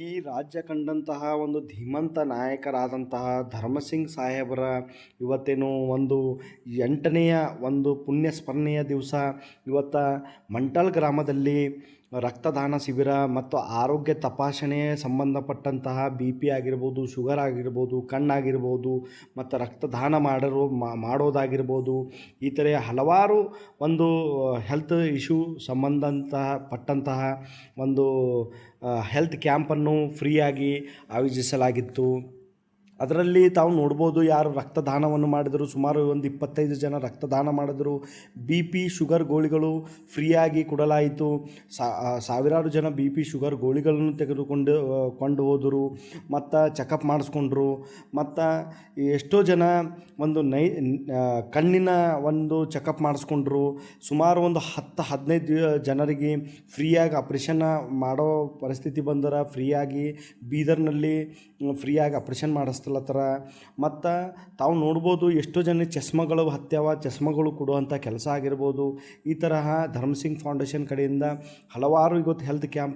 ಈ ರಾಜ್ಯ ಕಂಡಂತಹ ಒಂದು ಧೀಮಂತ ನಾಯಕರಾದಂತಹ ಧರ್ಮಸಿಂಗ್ ಸಾಹೇಬರ ಇವತ್ತೇನು ಒಂದು ಎಂಟನೆಯ ಒಂದು ಪುಣ್ಯ ಸ್ಮರಣೆಯ ದಿವಸ ಇವತ್ತ ಮಂಟಲ್ ಗ್ರಾಮದಲ್ಲಿ ರಕ್ತದಾನ ಶಿಬಿರ ಮತ್ತು ಆರೋಗ್ಯ ತಪಾಸಣೆ ಸಂಬಂಧಪಟ್ಟಂತಹ ಬಿ ಪಿ ಆಗಿರ್ಬೋದು, ಶುಗರ್ ಆಗಿರ್ಬೋದು, ಕಣ್ಣಾಗಿರ್ಬೋದು ಮತ್ತು ರಕ್ತದಾನ ಮಾಡಿರೋ ಮಾಡೋದಾಗಿರ್ಬೋದು ಈ ಥರ ಹಲವಾರು ಒಂದು ಹೆಲ್ತ್ ಇಶ್ಯೂ ಸಂಬಂಧಂತಹ ಪಟ್ಟಂತಹ ಒಂದು ಹೆಲ್ತ್ ಕ್ಯಾಂಪನ್ನು ಫ್ರೀಯಾಗಿ ಆಯೋಜಿಸಲಾಗಿತ್ತು. ಅದರಲ್ಲಿ ತಾವು ನೋಡ್ಬೋದು ಯಾರು ರಕ್ತದಾನವನ್ನು ಮಾಡಿದರು. ಸುಮಾರು ಒಂದು ಇಪ್ಪತ್ತೈದು ಜನ ರಕ್ತದಾನ ಮಾಡಿದರು. ಬಿ ಪಿ ಶುಗರ್ ಗೋಳಿಗಳು ಫ್ರೀಯಾಗಿ ಕೊಡಲಾಯಿತು. ಸಾವಿರಾರು ಜನ ಬಿ ಪಿ ಶುಗರ್ ಗೋಳಿಗಳನ್ನು ತೆಗೆದುಕೊಂಡು ಕೊಂಡು ಹೋದರು. ಮತ್ತು ಚೆಕಪ್ ಮಾಡಿಸ್ಕೊಂಡ್ರು. ಮತ್ತು ಎಷ್ಟೋ ಜನ ಒಂದು ನೈ ಕಣ್ಣಿನ ಒಂದು ಚೆಕಪ್ ಮಾಡಿಸ್ಕೊಂಡ್ರು. ಸುಮಾರು ಒಂದು ಹತ್ತು, ಹದಿನೈದು ಜನರಿಗೆ ಫ್ರೀಯಾಗಿ ಆಪ್ರೇಷನ್ ಮಾಡೋ ಪರಿಸ್ಥಿತಿ ಬಂದರೆ, ಫ್ರೀಯಾಗಿ ಬೀದರ್ನಲ್ಲಿ ಫ್ರೀಯಾಗಿ ಆಪ್ರೇಷನ್ ಮಾಡಿಸ್ಲತ್ತರ ಮತ್ತು ತಾವು ನೋಡ್ಬೋದು ಎಷ್ಟೋ ಜನ ಚಸ್ಮಗಳು ಹತ್ಯಾವ, ಚಸ್ಮಗಳು ಕೊಡುವಂಥ ಕೆಲಸ ಆಗಿರ್ಬೋದು. ಈ ತರಹ ಧರ್ಮಸಿಂಗ್ ಫೌಂಡೇಶನ್ ಕಡೆಯಿಂದ ಹಲವಾರು ಇವತ್ತು ಹೆಲ್ತ್ ಕ್ಯಾಂಪ್